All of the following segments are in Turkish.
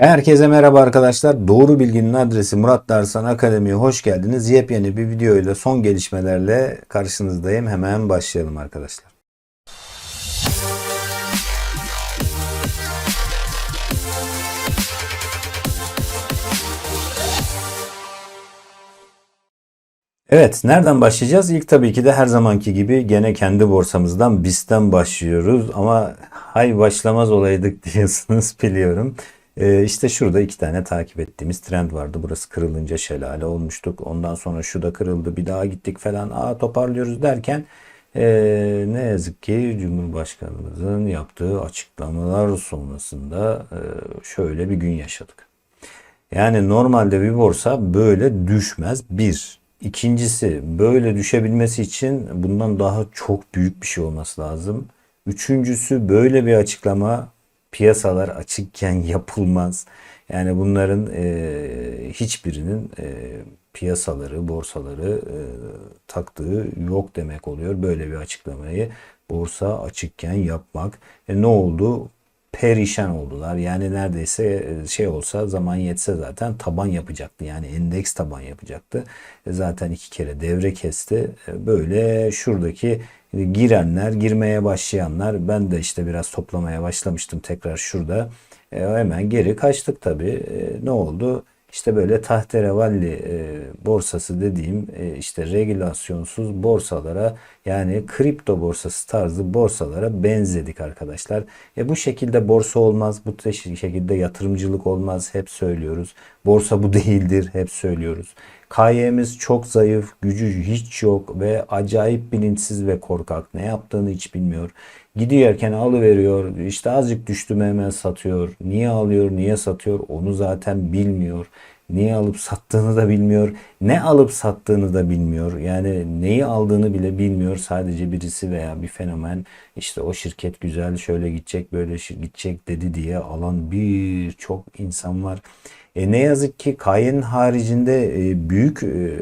Herkese merhaba arkadaşlar. Doğru Bilginin adresi Murat Darsan Akademi'ye hoş geldiniz. Yepyeni bir video ile son gelişmelerle karşınızdayım. Hemen başlayalım arkadaşlar. Evet, nereden başlayacağız? İlk tabii ki de her zamanki gibi gene kendi borsamızdan BIST'ten başlıyoruz. Ama hay başlamaz olaydık diyorsunuz biliyorum. Ee, işte şurada iki tane takip ettiğimiz trend vardı. Burası kırılınca şelale olmuştuk. Ondan sonra şu da kırıldı. Bir daha gittik falan. Aa toparlıyoruz derken ee, ne yazık ki Cumhurbaşkanımızın yaptığı açıklamalar sonrasında ee, şöyle bir gün yaşadık. Yani normalde bir borsa böyle düşmez. Bir. İkincisi böyle düşebilmesi için bundan daha çok büyük bir şey olması lazım. Üçüncüsü böyle bir açıklama piyasalar açıkken yapılmaz. Yani bunların e, hiçbirinin e, piyasaları, borsaları e, taktığı yok demek oluyor. Böyle bir açıklamayı borsa açıkken yapmak. E, ne oldu? perişan oldular. Yani neredeyse e, şey olsa zaman yetse zaten taban yapacaktı. Yani endeks taban yapacaktı. E, Zaten iki kere devre kesti. E, Böyle şuradaki girenler, girmeye başlayanlar ben de işte biraz toplamaya başlamıştım tekrar şurada. E, Hemen geri kaçtık tabii. E, Ne oldu? İşte böyle tahterevalli e, borsası dediğim e, işte regülasyonsuz borsalara yani kripto borsası tarzı borsalara benzedik arkadaşlar. E bu şekilde borsa olmaz, bu şekilde yatırımcılık olmaz hep söylüyoruz. Borsa bu değildir hep söylüyoruz. KY'miz çok zayıf, gücü hiç yok ve acayip bilinçsiz ve korkak. Ne yaptığını hiç bilmiyor. Gidiyorken alıveriyor. İşte azıcık düştü hemen satıyor. Niye alıyor, niye satıyor onu zaten bilmiyor. Niye alıp sattığını da bilmiyor. Ne alıp sattığını da bilmiyor. Yani neyi aldığını bile bilmiyor. Sadece birisi veya bir fenomen işte o şirket güzel şöyle gidecek böyle gidecek dedi diye alan birçok insan var. E ne yazık ki Kaye'nin haricinde e, büyük e,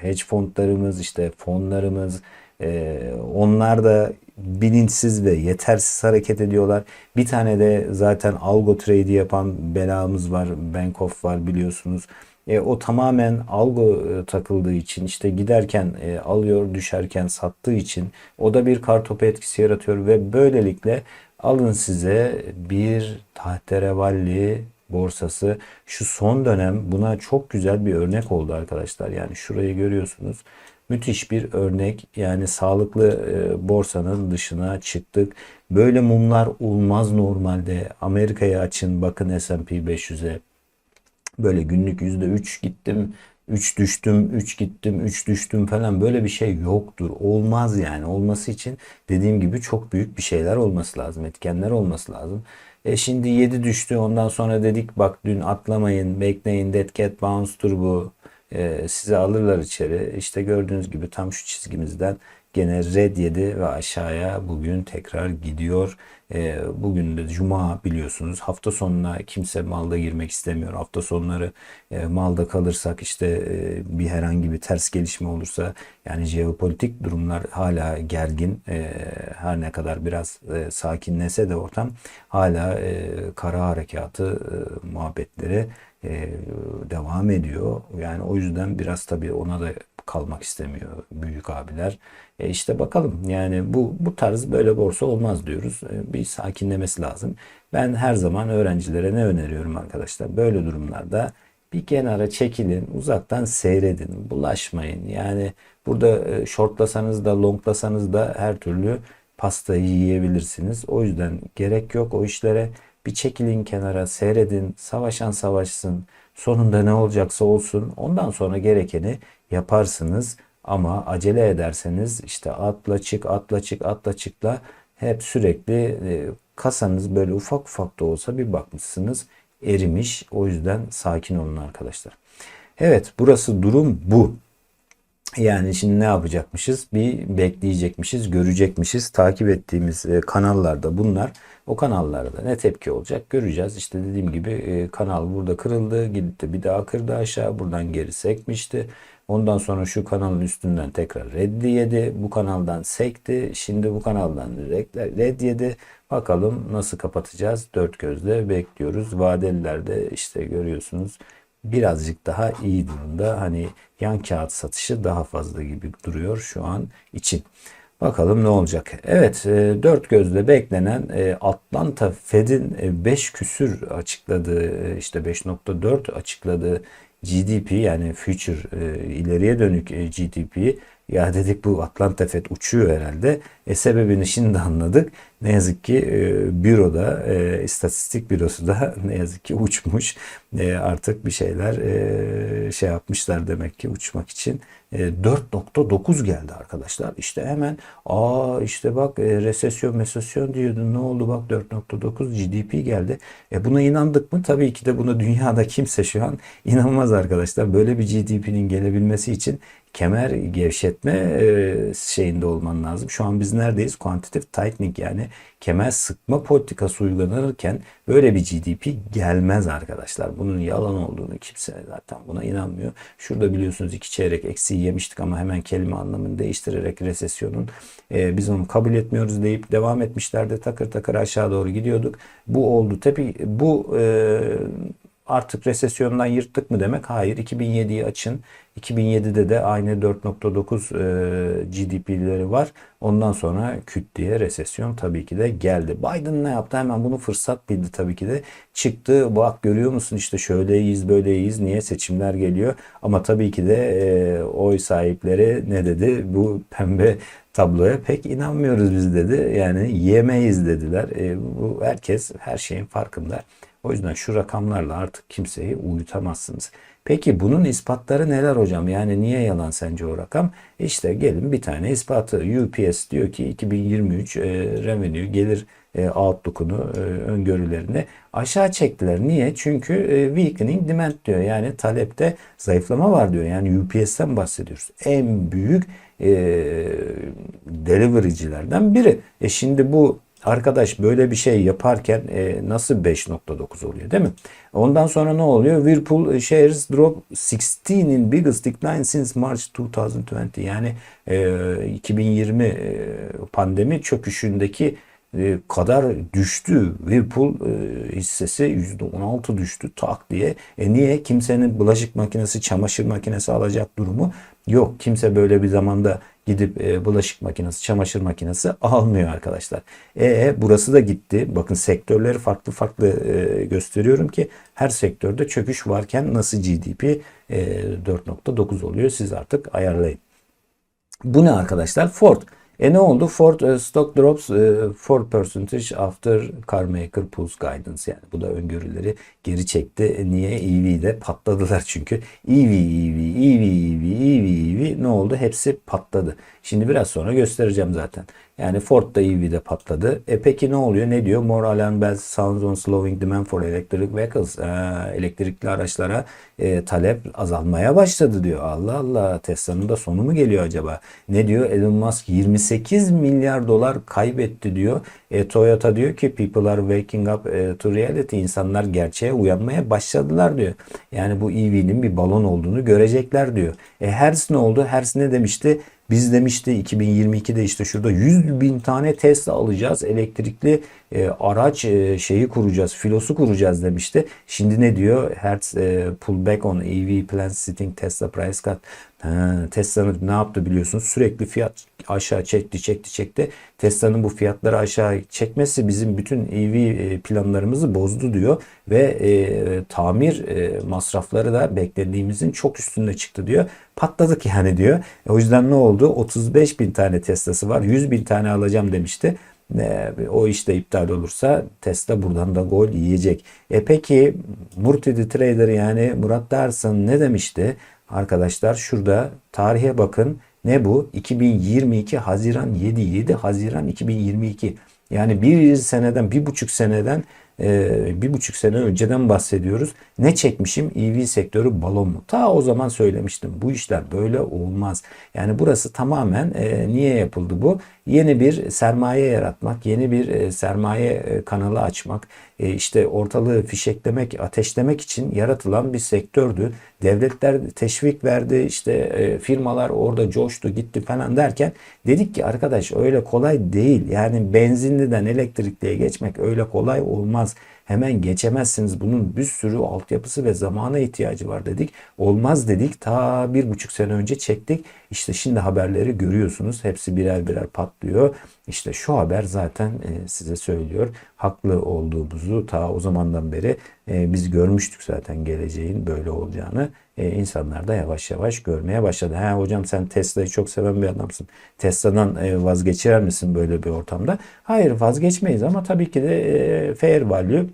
hedge fondlarımız işte fonlarımız e, onlar da bilinçsiz ve yetersiz hareket ediyorlar. Bir tane de zaten algo trade yapan belamız var. Bank of var biliyorsunuz. E, o tamamen algo e, takıldığı için işte giderken e, alıyor düşerken sattığı için o da bir kartopu etkisi yaratıyor ve böylelikle alın size bir tahterevalli borsası şu son dönem buna çok güzel bir örnek oldu arkadaşlar. Yani şurayı görüyorsunuz. Müthiş bir örnek. Yani sağlıklı e, borsanın dışına çıktık. Böyle mumlar olmaz normalde. Amerika'ya açın bakın S&P 500'e. Böyle günlük %3 gittim, 3 düştüm, 3 gittim, 3 düştüm falan böyle bir şey yoktur. Olmaz yani. Olması için dediğim gibi çok büyük bir şeyler olması lazım. Etkenler olması lazım. E şimdi 7 düştü. Ondan sonra dedik bak dün atlamayın, bekleyin. Dead Cat Bounce'tur bu. E, sizi alırlar içeri. İşte gördüğünüz gibi tam şu çizgimizden gene red yedi ve aşağıya bugün tekrar gidiyor. E, bugün de cuma biliyorsunuz. Hafta sonuna kimse malda girmek istemiyor. Hafta sonları e, malda kalırsak işte e, bir herhangi bir ters gelişme olursa yani jeopolitik durumlar hala gergin. E, her ne kadar biraz e, sakinlese de ortam hala e, kara harekatı e, muhabbetleri e, devam ediyor. Yani o yüzden biraz tabii ona da kalmak istemiyor büyük abiler. E işte bakalım yani bu bu tarz böyle borsa olmaz diyoruz. E, bir sakinlemesi lazım. Ben her zaman öğrencilere ne öneriyorum arkadaşlar? Böyle durumlarda bir kenara çekilin, uzaktan seyredin, bulaşmayın. Yani burada e, shortlasanız da longlasanız da her türlü pastayı yiyebilirsiniz. O yüzden gerek yok o işlere. Bir çekilin kenara, seyredin, savaşan savaşsın. Sonunda ne olacaksa olsun. Ondan sonra gerekeni yaparsınız. Ama acele ederseniz işte atla çık, atla çık, atla çıkla hep sürekli e, kasanız böyle ufak ufak da olsa bir bakmışsınız erimiş. O yüzden sakin olun arkadaşlar. Evet burası durum bu. Yani şimdi ne yapacakmışız? Bir bekleyecekmişiz, görecekmişiz. Takip ettiğimiz e, kanallarda bunlar. O kanallarda ne tepki olacak göreceğiz. İşte dediğim gibi e, kanal burada kırıldı. Gitti bir daha kırdı aşağı. Buradan geri sekmişti. Ondan sonra şu kanalın üstünden tekrar reddi yedi. Bu kanaldan sekti. Şimdi bu kanaldan red yedi. Bakalım nasıl kapatacağız? Dört gözle bekliyoruz. Vadelilerde işte görüyorsunuz birazcık daha iyi durumda. Hani yan kağıt satışı daha fazla gibi duruyor şu an için. Bakalım ne olacak. Evet, e, dört gözle beklenen e, Atlanta Fed'in 5 küsür açıkladığı e, işte 5.4 açıkladığı GDP yani future ileriye dönük GDP ya dedik bu Atlanta Fed uçuyor herhalde. E sebebini şimdi anladık. Ne yazık ki e, büroda, e, istatistik bürosu da ne yazık ki uçmuş. E, artık bir şeyler e, şey yapmışlar demek ki uçmak için. E, 4.9 geldi arkadaşlar. İşte hemen aa işte bak e, resesyon mesesyon diyordun ne oldu bak 4.9 GDP geldi. E buna inandık mı? Tabii ki de buna dünyada kimse şu an inanmaz arkadaşlar. Böyle bir GDP'nin gelebilmesi için kemer gevşetme e, şeyinde olman lazım. Şu an biz neredeyiz? Quantitative tightening yani kemer sıkma politikası uygulanırken böyle bir GDP gelmez arkadaşlar. Bunun yalan olduğunu kimse zaten buna inanmıyor. Şurada biliyorsunuz iki çeyrek eksiği yemiştik ama hemen kelime anlamını değiştirerek resesyonun e, biz onu kabul etmiyoruz deyip devam etmişlerdi. Takır takır aşağı doğru gidiyorduk. Bu oldu. Tabi bu e, artık resesyondan yırttık mı demek? Hayır. 2007'yi açın. 2007'de de aynı 4.9 e, GDP'leri var. Ondan sonra küt diye resesyon tabii ki de geldi. Biden ne yaptı? Hemen bunu fırsat bildi tabii ki de. Çıktı bak görüyor musun işte şöyleyiz böyleyiz niye seçimler geliyor. Ama tabii ki de e, oy sahipleri ne dedi? Bu pembe tabloya pek inanmıyoruz biz dedi. Yani yemeyiz dediler. E, bu herkes her şeyin farkında. O yüzden şu rakamlarla artık kimseyi uyutamazsınız. Peki bunun ispatları neler hocam? Yani niye yalan sence o rakam? İşte gelin bir tane ispatı. UPS diyor ki 2023 e, revenue gelir e, outlook'unu e, öngörülerini aşağı çektiler. Niye? Çünkü e, weakening demand diyor. Yani talepte zayıflama var diyor. Yani UPS'ten bahsediyoruz. En büyük e, delivery'cilerden biri. E şimdi bu Arkadaş böyle bir şey yaparken e, nasıl 5.9 oluyor değil mi? Ondan sonra ne oluyor? Whirlpool shares drop 16 in biggest decline since March 2020. Yani e, 2020 e, pandemi çöküşündeki e, kadar düştü. Whirlpool e, hissesi %16 düştü tak diye. E niye? Kimsenin bulaşık makinesi, çamaşır makinesi alacak durumu yok. Kimse böyle bir zamanda gidip e, bulaşık makinesi, çamaşır makinesi almıyor arkadaşlar. E burası da gitti. Bakın sektörleri farklı farklı e, gösteriyorum ki her sektörde çöküş varken nasıl GDP e, 4.9 oluyor siz artık ayarlayın. Bu ne arkadaşlar? Ford. E ne oldu? Ford uh, stock drops uh, 4 percentage after carmaker pulls guidance. Yani bu da öngörüleri geri çekti. E, niye? EV'de patladılar çünkü. EV, EV, EV, EV, EV, EV ne oldu? Hepsi patladı. Şimdi biraz sonra göstereceğim zaten. Yani Ford da EV'de patladı. E peki ne oluyor? Ne diyor? More alarm bells sounds on slowing demand for electric vehicles. Ee, elektrikli araçlara e, talep azalmaya başladı diyor. Allah Allah Tesla'nın da sonu mu geliyor acaba? Ne diyor? Elon Musk 28 milyar dolar kaybetti diyor. E, Toyota diyor ki people are waking up e, to reality. İnsanlar gerçeğe uyanmaya başladılar diyor. Yani bu EV'nin bir balon olduğunu görecekler diyor. E Hertz ne oldu? Hertz ne demişti? Biz demişti 2022'de işte şurada 100 bin tane Tesla alacağız. Elektrikli e, araç e, şeyi kuracağız, filosu kuracağız demişti. Şimdi ne diyor? Hertz e, pull back on EV plans sitting Tesla price cut. Tesla'nın ne yaptı biliyorsunuz? Sürekli fiyat aşağı çekti, çekti, çekti. Tesla'nın bu fiyatları aşağı çekmesi bizim bütün EV e, planlarımızı bozdu diyor ve e, tamir e, masrafları da beklediğimizin çok üstünde çıktı diyor. Patladık yani diyor. E, o yüzden ne oldu? 35 bin tane Tesla'sı var. 100 bin tane alacağım demişti. E, o işte iptal olursa Tesla buradan da gol yiyecek. E peki Murtidi Trader yani Murat Darsan ne demişti? Arkadaşlar şurada tarihe bakın. Ne bu? 2022 Haziran 7 7 Haziran 2022. Yani bir seneden bir buçuk seneden e, bir buçuk sene önceden bahsediyoruz. Ne çekmişim? EV sektörü balon mu? Ta o zaman söylemiştim. Bu işler böyle olmaz. Yani burası tamamen e, niye yapıldı bu? Yeni bir sermaye yaratmak, yeni bir e, sermaye e, kanalı açmak, e, işte ortalığı fişeklemek, ateşlemek için yaratılan bir sektördü. Devletler teşvik verdi, işte e, firmalar orada coştu, gitti falan derken dedik ki arkadaş öyle kolay değil. Yani benzinliden elektrikliye geçmek öyle kolay olmaz. Hemen geçemezsiniz. Bunun bir sürü altyapısı ve zamana ihtiyacı var dedik. Olmaz dedik. Ta bir buçuk sene önce çektik. İşte şimdi haberleri görüyorsunuz. Hepsi birer birer patlıyor. İşte şu haber zaten e, size söylüyor. Haklı olduğumuzu ta o zamandan beri e, biz görmüştük zaten geleceğin böyle olacağını. E, insanlar da yavaş yavaş görmeye başladı. Ha hocam sen Tesla'yı çok seven bir adamsın. Tesla'dan vazgeçer misin böyle bir ortamda? Hayır vazgeçmeyiz ama tabii ki de fair value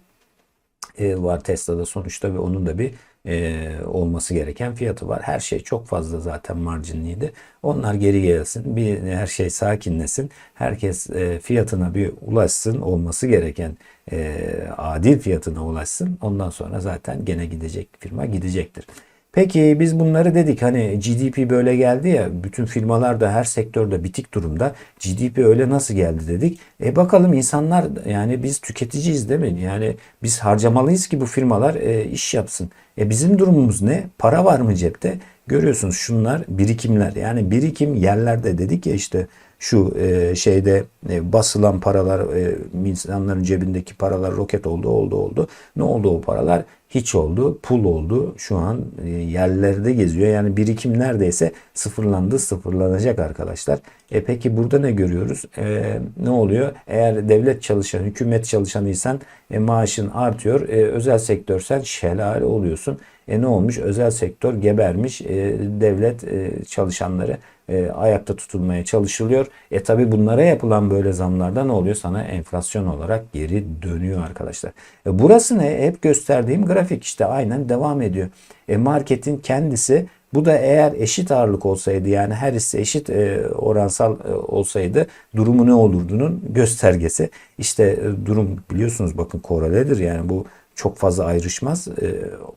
var Tesla'da sonuçta ve onun da bir e, olması gereken fiyatı var. Her şey çok fazla zaten marjinliydi. Onlar geri gelsin, bir her şey sakinlesin. Herkes e, fiyatına bir ulaşsın, olması gereken e, adil fiyatına ulaşsın. Ondan sonra zaten gene gidecek firma gidecektir. Peki biz bunları dedik hani GDP böyle geldi ya bütün firmalar da her sektörde bitik durumda. GDP öyle nasıl geldi dedik. E bakalım insanlar yani biz tüketiciyiz değil mi? Yani biz harcamalıyız ki bu firmalar e, iş yapsın. E bizim durumumuz ne? Para var mı cepte? Görüyorsunuz şunlar birikimler. Yani birikim yerlerde dedik ya işte şu e, şeyde e, basılan paralar e, insanların cebindeki paralar roket oldu oldu oldu. Ne oldu o paralar? Hiç oldu. Pul oldu. Şu an e, yerlerde geziyor. Yani birikim neredeyse sıfırlandı sıfırlanacak arkadaşlar. E peki burada ne görüyoruz? E, ne oluyor? Eğer devlet çalışan, hükümet çalışanıysan e, maaşın artıyor. E, özel sektörsen şelale oluyorsun. E ne olmuş? Özel sektör gebermiş. E, devlet e, çalışanları e, ayakta tutulmaya çalışılıyor. E tabi bunlara yapılan böyle zamlarda ne oluyor? Sana enflasyon olarak geri dönüyor arkadaşlar. E, burası ne? Hep gösterdiğim grafik işte aynen devam ediyor. E, marketin kendisi bu da eğer eşit ağırlık olsaydı yani her hisse eşit e, oransal e, olsaydı durumu ne olurduğunun göstergesi. İşte e, durum biliyorsunuz bakın koreledir yani bu çok fazla ayrışmaz. E,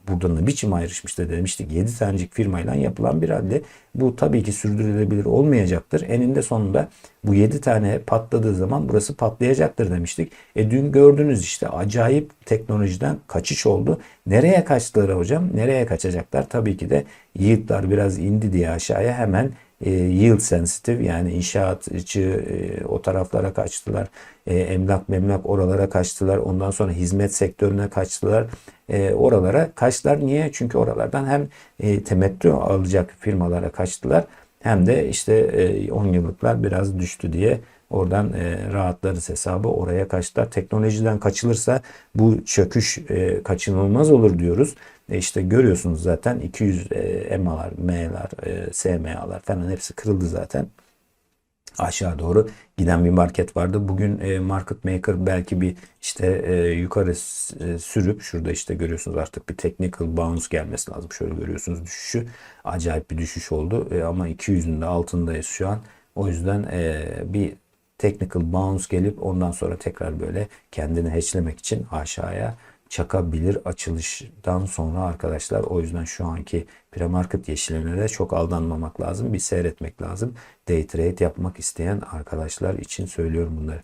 burada ne biçim ayrışmıştı demiştik. 7 tanecik firmayla yapılan bir halde bu tabii ki sürdürülebilir olmayacaktır. Eninde sonunda bu 7 tane patladığı zaman burası patlayacaktır demiştik. E dün gördünüz işte acayip teknolojiden kaçış oldu. Nereye kaçtılar hocam? Nereye kaçacaklar? Tabii ki de yield'lar biraz indi diye aşağıya hemen e, yield sensitive yani inşaatçı e, o taraflara kaçtılar. E, emlak memlak oralara kaçtılar. Ondan sonra hizmet sektörüne kaçtılar. Oralara kaçtılar. Niye? Çünkü oralardan hem temettü alacak firmalara kaçtılar hem de işte e, 10 yıllıklar biraz düştü diye Oradan e, rahatlarız hesabı oraya kaçtılar. Teknolojiden kaçılırsa bu çöküş e, kaçınılmaz olur diyoruz. E işte görüyorsunuz zaten 200 e, MA'lar, M'lar, e, SMA'lar falan hepsi kırıldı zaten. Aşağı doğru giden bir market vardı. Bugün e, market maker belki bir işte e, yukarı e, sürüp şurada işte görüyorsunuz artık bir technical bounce gelmesi lazım. Şöyle görüyorsunuz düşüşü. Acayip bir düşüş oldu. Ama 200'ün de altındayız şu an. O yüzden bir technical bounce gelip ondan sonra tekrar böyle kendini hatchlemek için aşağıya çakabilir açılıştan sonra arkadaşlar. O yüzden şu anki premarket çok aldanmamak lazım. Bir seyretmek lazım. Day trade yapmak isteyen arkadaşlar için söylüyorum bunları.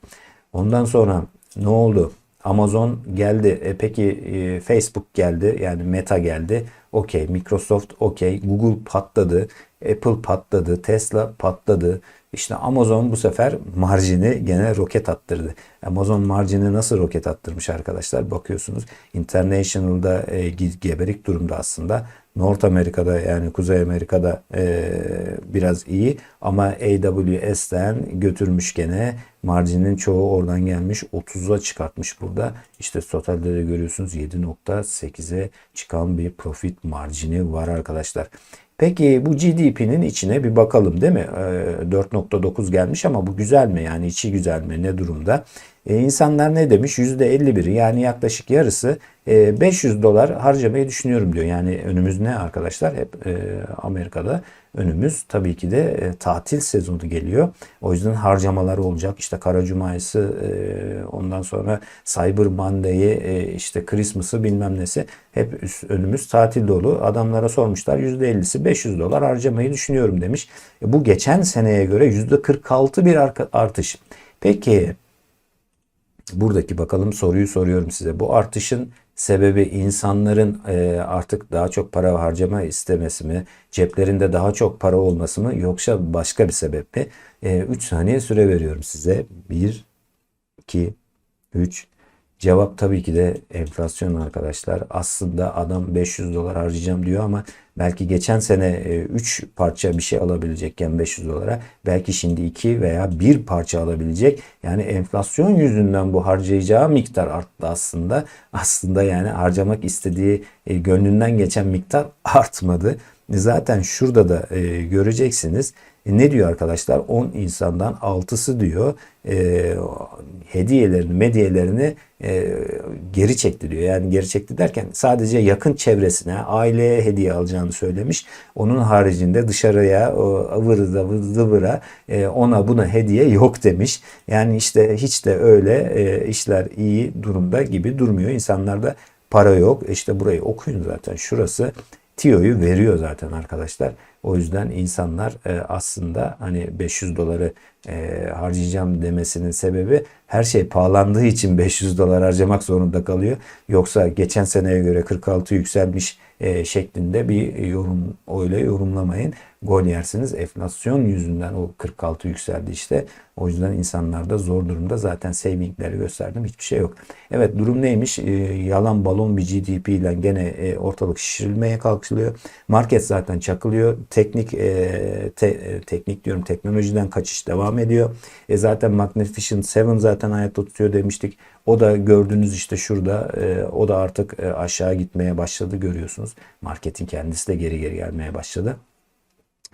Ondan sonra ne oldu? Amazon geldi. E peki e, Facebook geldi. Yani Meta geldi. Okey. Microsoft okey. Google patladı. Apple patladı. Tesla patladı. İşte Amazon bu sefer marjini gene roket attırdı. Amazon marjini nasıl roket attırmış arkadaşlar? Bakıyorsunuz International'da e, geberik durumda aslında. North Amerika'da yani Kuzey Amerika'da e, biraz iyi ama AWS'den götürmüş gene marjinin çoğu oradan gelmiş 30'a çıkartmış burada. İşte totalde de görüyorsunuz 7.8'e çıkan bir profit marjini var arkadaşlar. Peki bu GDP'nin içine bir bakalım değil mi? 4.9 ee, gelmiş ama bu güzel mi? Yani içi güzel mi? Ne durumda? Ee, insanlar ne demiş? %51'i yani yaklaşık yarısı 500 e, dolar harcamayı düşünüyorum diyor. Yani önümüz ne arkadaşlar? Hep e, Amerika'da önümüz tabii ki de e, tatil sezonu geliyor. O yüzden harcamalar olacak. İşte Kara Cumaysı, e, ondan sonra Cyber Monday'i, e, işte Christmas'ı bilmem nesi hep üst, önümüz tatil dolu. Adamlara sormuşlar %50'si 500 dolar harcamayı düşünüyorum demiş. E, bu geçen seneye göre %46 bir artış. Peki buradaki bakalım soruyu soruyorum size. Bu artışın sebebi insanların e, artık daha çok para harcama istemesi mi? Ceplerinde daha çok para olması mı? Yoksa başka bir sebep mi? 3 saniye süre veriyorum size. 1, 2, 3. Cevap tabii ki de enflasyon arkadaşlar. Aslında adam 500 dolar harcayacağım diyor ama belki geçen sene 3 parça bir şey alabilecekken 500 dolara belki şimdi 2 veya 1 parça alabilecek. Yani enflasyon yüzünden bu harcayacağı miktar arttı aslında. Aslında yani harcamak istediği e, gönlünden geçen miktar artmadı. Zaten şurada da e, göreceksiniz. E, ne diyor arkadaşlar? 10 insandan 6'sı diyor e, hediyelerini, medyelerini e, geri çekti diyor. Yani geri çekti derken sadece yakın çevresine, aileye hediye alacağını söylemiş. Onun haricinde dışarıya o ıvır zıvır zıvıra e, ona buna hediye yok demiş. Yani işte hiç de öyle e, işler iyi durumda gibi durmuyor. İnsanlarda para yok. İşte burayı okuyun zaten. Şurası tiyoyu veriyor zaten arkadaşlar. O yüzden insanlar e, aslında hani 500 doları e, harcayacağım demesinin sebebi her şey pahalandığı için 500 dolar harcamak zorunda kalıyor. Yoksa geçen seneye göre 46 yükselmiş e, şeklinde bir yorum öyle yorumlamayın. Gol yersiniz. Enflasyon yüzünden o 46 yükseldi işte. O yüzden insanlar da zor durumda. Zaten savingleri gösterdim. Hiçbir şey yok. Evet durum neymiş? E, yalan balon bir GDP ile gene e, ortalık şişirilmeye kalkılıyor. Market zaten çakılıyor. Teknik e, te, e, teknik diyorum teknolojiden kaçış devam ediyor. E, zaten Magnificent 7 zaten hayatta tutuyor demiştik. O da gördüğünüz işte şurada e, o da artık e, aşağı gitmeye başladı görüyorsunuz. Marketin kendisi de geri geri gelmeye başladı.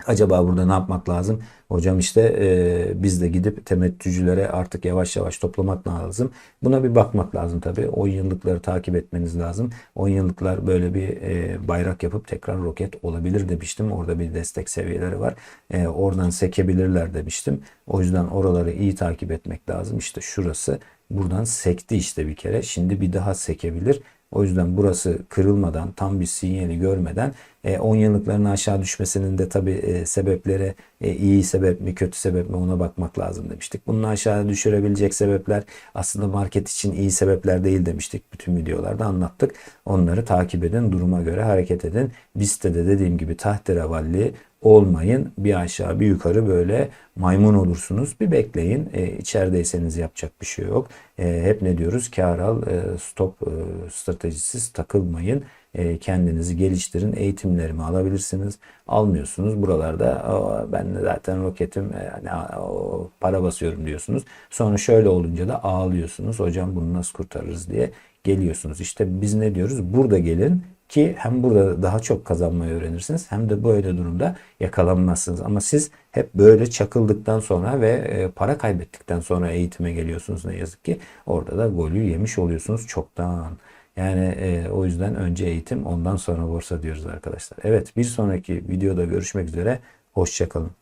Acaba burada ne yapmak lazım? Hocam işte e, biz de gidip temettücülere artık yavaş yavaş toplamak lazım. Buna bir bakmak lazım tabii. 10 yıllıkları takip etmeniz lazım. 10 yıllıklar böyle bir e, bayrak yapıp tekrar roket olabilir demiştim. Orada bir destek seviyeleri var. E, oradan sekebilirler demiştim. O yüzden oraları iyi takip etmek lazım. İşte şurası buradan sekti işte bir kere. Şimdi bir daha sekebilir. O yüzden burası kırılmadan tam bir sinyali görmeden 10 e, yıllıkların aşağı düşmesinin de tabi e, sebepleri e, iyi sebep mi kötü sebep mi ona bakmak lazım demiştik. Bunu aşağı düşürebilecek sebepler aslında market için iyi sebepler değil demiştik. Bütün videolarda anlattık. Onları takip edin, duruma göre hareket edin. BIST'te de dediğim gibi tahterevalli olmayın. Bir aşağı bir yukarı böyle maymun olursunuz. Bir bekleyin. E, içerideyseniz yapacak bir şey yok. E, hep ne diyoruz? Kar al, e, stop e, stratejisiz takılmayın. E, kendinizi geliştirin. Eğitimlerimi alabilirsiniz. Almıyorsunuz. Buralarda ben zaten roketim e, yani, o, para basıyorum diyorsunuz. Sonra şöyle olunca da ağlıyorsunuz. Hocam bunu nasıl kurtarırız diye geliyorsunuz. İşte biz ne diyoruz? Burada gelin ki hem burada daha çok kazanmayı öğrenirsiniz hem de böyle durumda yakalanmazsınız. Ama siz hep böyle çakıldıktan sonra ve e, para kaybettikten sonra eğitime geliyorsunuz ne yazık ki. Orada da golü yemiş oluyorsunuz çoktan. Yani e, o yüzden önce eğitim ondan sonra borsa diyoruz arkadaşlar. Evet bir sonraki videoda görüşmek üzere. Hoşçakalın.